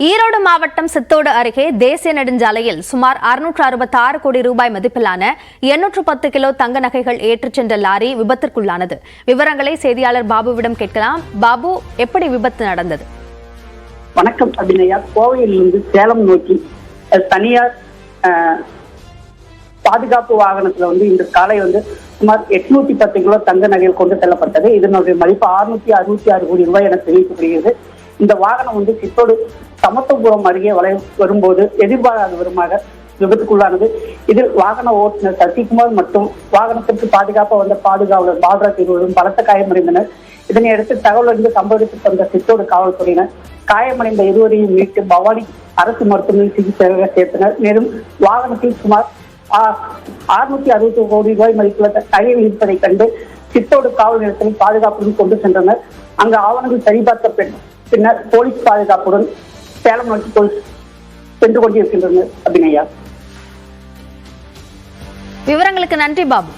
ஈரோடு மாவட்டம் சித்தோடு அருகே தேசிய நெடுஞ்சாலையில் சுமார் அறுநூற்று அறுபத்தி ஆறு கோடி ரூபாய் மதிப்பிலான எண்ணூற்று பத்து கிலோ தங்க நகைகள் ஏற்றிச் சென்ற லாரி விபத்திற்குள்ளானது. விவரங்களை செய்தியாளர் பாபுவிடம் கேட்கலாம். பாபு எப்படி விபத்து நடந்தது? வணக்கம் அபிநயா. கோவையிலிருந்து சேலம் நோக்கி தனியார் பாதுகாப்பு வாகனத்துல வந்து இன்று காலை வந்து சுமார் எட்நூத்தி பத்து கிலோ தங்க நகைகள் கொண்டு செல்லப்பட்டது. இதனுடைய மதிப்பு அறுநூத்தி அறுபத்தி ஆறு கோடி ரூபாய் என தெரிவிக்கப்படுகிறது. இந்த வாகனம் வந்து சித்தோடு சமத்துவபுரம் அருகே வளை வரும்போது எதிர்பாராத விதமாக விபத்துக்குள்ளானது. இதில் வாகன ஓட்டுநர் சசிகுமார் மற்றும் வாகனத்திற்கு பாதுகாப்பாக வந்த பாதுகாவலர் பாலராஜ் இருவரும் பலத்த காயமடைந்தனர். இதனையடுத்து தகவல் அறிந்து சம்பவத்துக்கு வந்த சித்தோடு காவல்துறையினர் காயமடைந்த இருவரையும் மீட்டு பவானி அரசு மருத்துவமனையில் சிகிச்சையாக சேர்த்தனர். மேலும் வாகனத்தில் சுமார் அறுநூத்தி அறுபத்தி கோடி ரூபாய் மதிப்புள்ள கையில் இருப்பதைக் கண்டு சித்தோடு காவல் நிலையத்தில் பாதுகாப்புடன் கொண்டு சென்றனர். அங்கு ஆவணங்கள் சரிபார்த்த பின்னர் போலீஸ் பாதுகாப்புடன் சேலம் நோக்கி போலீஸ் சென்று கொண்டிருக்கின்றனர் அபிநயா. விவரங்களுக்கு நன்றி பாபு.